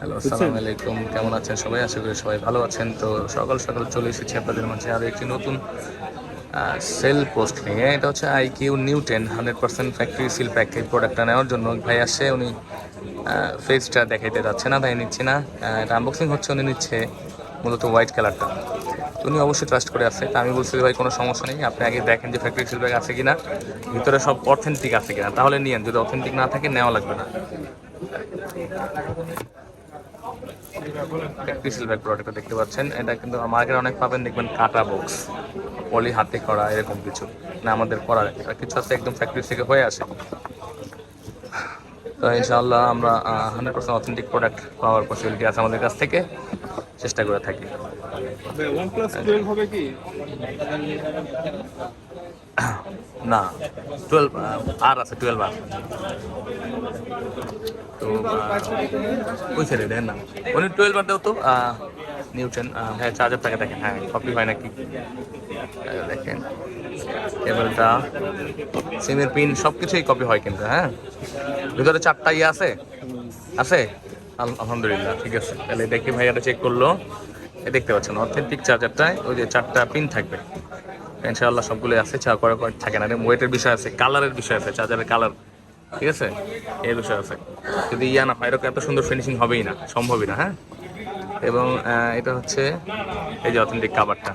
Hello আসসালামু আলাইকুম কেমন আছেন সবাই? আশা করি সবাই ভালো আছেন। তো সকাল সকাল চলে এসেছি আপনাদের মাঝে আরও একটি নতুন সেল পোস্ট নিয়ে। এটা হচ্ছে I Q new ten hundred percent factory seal pack এই প্রোডাক্টটা নেওয়ার জন্য। ভাই আসছে উনি ফেসটা দেখাইতে যাচ্ছে না তাই নিচ্ছে না। এটা আনবক্সিং হচ্ছে উনি নিচ্ছে মূলত হোয়াইট কালারটা তো উনি অবশ্যই ট্রাস্ট করে আছে। তা আমি বলছি ভাই কোনো সমস্যা নেই। আপনি আগে দেখেন যে ফ্যাক্টরি সিল প্যাক আছে কিনা। ভিতরে সব অথেন্টিক আছে কিনা। তাহলে নিয়েন। যদি অথেন্টিক না থাকে নেওয়া লাগবে না। ফ্যাক্টরি সিলভার প্রোডাক্টটা দেখতে পাচ্ছেন। এটা কিন্তু মার্কেটে অনেক পাবেন দেখবেন কাটা বক্স পলি হাতে করা এরকম কিছু। না আমাদের করা এটা কিছু আছে একদম ফ্যাক্টরি থেকে হয়ে আসে। তো ইনশাআল্লাহ আমরা হান্ড্রেড পার্সেন্ট অথেন্টিক প্রোডাক্ট পাওয়ার পসিবিলিটি আছে আমাদের কাছ থেকে। চেষ্টা করে থাকি। না টুয়েলভ আর আছে টুয়েলভ আর ওই ছেলে দেখেন না উনি টুয়েলভ আর দেও তো নিউটন হ্যাঁ চার্জার থাকে দেখেন হ্যাঁ কপি হয় নাকি? দেখেন কেবলটা সিমের পিন সব কিছুই কপি হয় কিন্তু হ্যাঁ? ভিতরে চারটা ইয়ে আছে আছে? আল- আলহামদুলিল্লাহ, ঠিক আছে। তাহলে দেখি ভাইয়াটা চেক করল। দেখতে পাচ্ছেন অথেন্টিক চার্জারটায় ওই যে চারটা পিন থাকবে। ইনশাআল্লাহ সবগুলো আছে চা করে থাকে না ওয়েটের বিষয় আছে কালারের বিষয় আছে চার্জারের কালার ঠিক আছে? এই বিষয় আছে। যদি ইয়া না হয় এত সুন্দর ফিনিশিং হবেই না, সম্ভবই না হ্যাঁ? এবং এটা হচ্ছে এই যে অথেন্টিক কাভারটা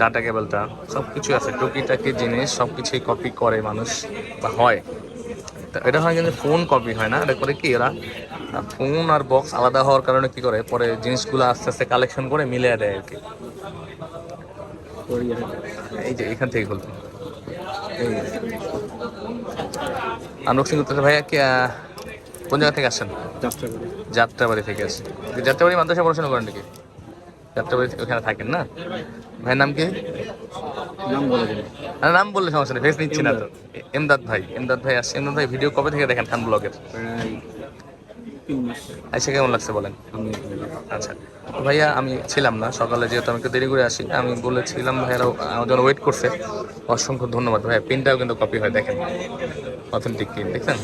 ডাটা কেবলটা সব কিছু আছে, টুকিটাকি জিনিস সব কিছুই কপি করে মানুষ, বা হয়। এটা হয় কিন্তু ফোন কপি হয় না, এটা করে কি এরা ফোন আর বক্স আলাদা হওয়ার কারণে কি করে, পরে জিনিসগুলো আস্তে আস্তে কালেকশন করে মিলিয়ে দেয় আর কি। এই যে এখান থেকে খুলতে আনবক্সিং করতেছে ভাইয়া কি কোন জায়গা থেকে আসছেন? যাত্রাবাড়ি। থেকে আসছেন। যাত্রাবাড়ি মাদ্রাসা পড়াশোনা করেন নাকি? যাত্রাবাড়ি থেকে ওখানে থাকেন না? ভাইয়ের নাম কি? নাম বলে নাম বললে সমস্যা নেই ফেস নিচ্ছি না তো। এমদাদ ভাই এমদাদ ভাই আসছে। এমদাদ ভাই ভিডিও কবে থেকে দেখেন খান ব্লগের? আইসা কেমন লাগছে বলেন? আচ্ছা ভাইয়া আমি ছিলাম না সকালে যেহেতু আমি একটু দেরি করে আসি আমি বলেছিলাম ভাইয়ারা আমার জন্য ওয়েট করছে। অসংখ্য ধন্যবাদ ভাইয়া পিনটাও কিন্তু কপি হয় দেখেন। অথেন্টিক পিন দেখছেন?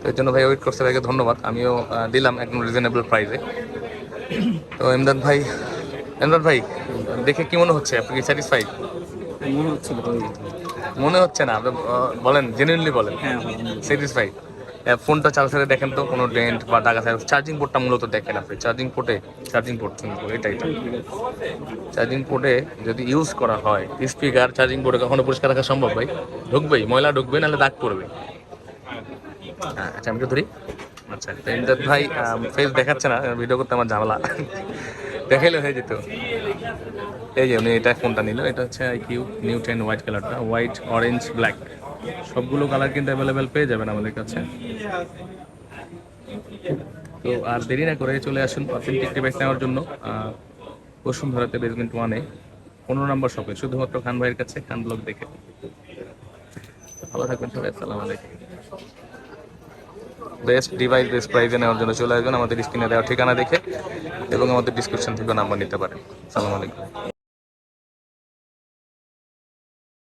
তো এর জন্য ভাই ওয়েট করছে ভাইকে ধন্যবাদ। আমিও দিলাম একদম রিজনেবল প্রাইসে তো এমদাদ ভাই এমদাদ ভাই দেখে কি মনে হচ্ছে? আপনি কি স্যাটিসফাইড মনে হচ্ছে না আপনি বলেন জেনুইনলি বলেন। স্যাটিসফাইড ফোনটা চার্জ করে দেখেন তো কোনো ডেন্ট বা দাগা থাকে চার্জিং পোর্টটা মূলত দেখেন আপনি। চার্জিং পোর্টে চার্জিং পোর্ট এটা এটা চার্জিং পোর্টে যদি ইউজ করা হয় স্পিকার চার্জিং পোর্টে কখনো পরিষ্কার রাখা সম্ভব ভাই? ঢুকবেই, ময়লা ঢুকবে, নাহলে দাগ পড়বে। হ্যাঁ আচ্ছা আমি তো ধরি। আচ্ছা ইমদাদ ভাই ফেস দেখাচ্ছে না ভিডিও করতে আমার ঝামেলা। দেখাইলে হয়ে যেত। এই যে উনি এটা ফোনটা নিল, এটা হচ্ছে I Q new ten white কালারটা হোয়াইট অরেঞ্জ ব্ল্যাক সবগুলো কালার কিন্তু অ্যাভেলেবেল পেয়ে যাবেন আমাদের কাছে। তো আর দেরি না করে চলে আসুন অথেন্টিক ডিভাইস নেওয়ার জন্য আহ, বসুন্ধরাতে বেসমেন্ট ওয়ানে পনেরো নম্বর শপে শুধুমাত্র খান ভাইয়ের কাছে খান ব্লগ দেখে। ভালো থাকবেন সবাই আসসালামু আলাইকুম। বেস্ট ডিভাইস বেস্ট প্রাইজে নেওয়ার জন্য চলে আসবেন। আমাদের স্ক্রিনে দেওয়া ঠিকানা দেখে এবং আমাদের ডিসক্রিপশন থেকেও নাম্বার নিতে পারেন। সালাম আলাইকুম।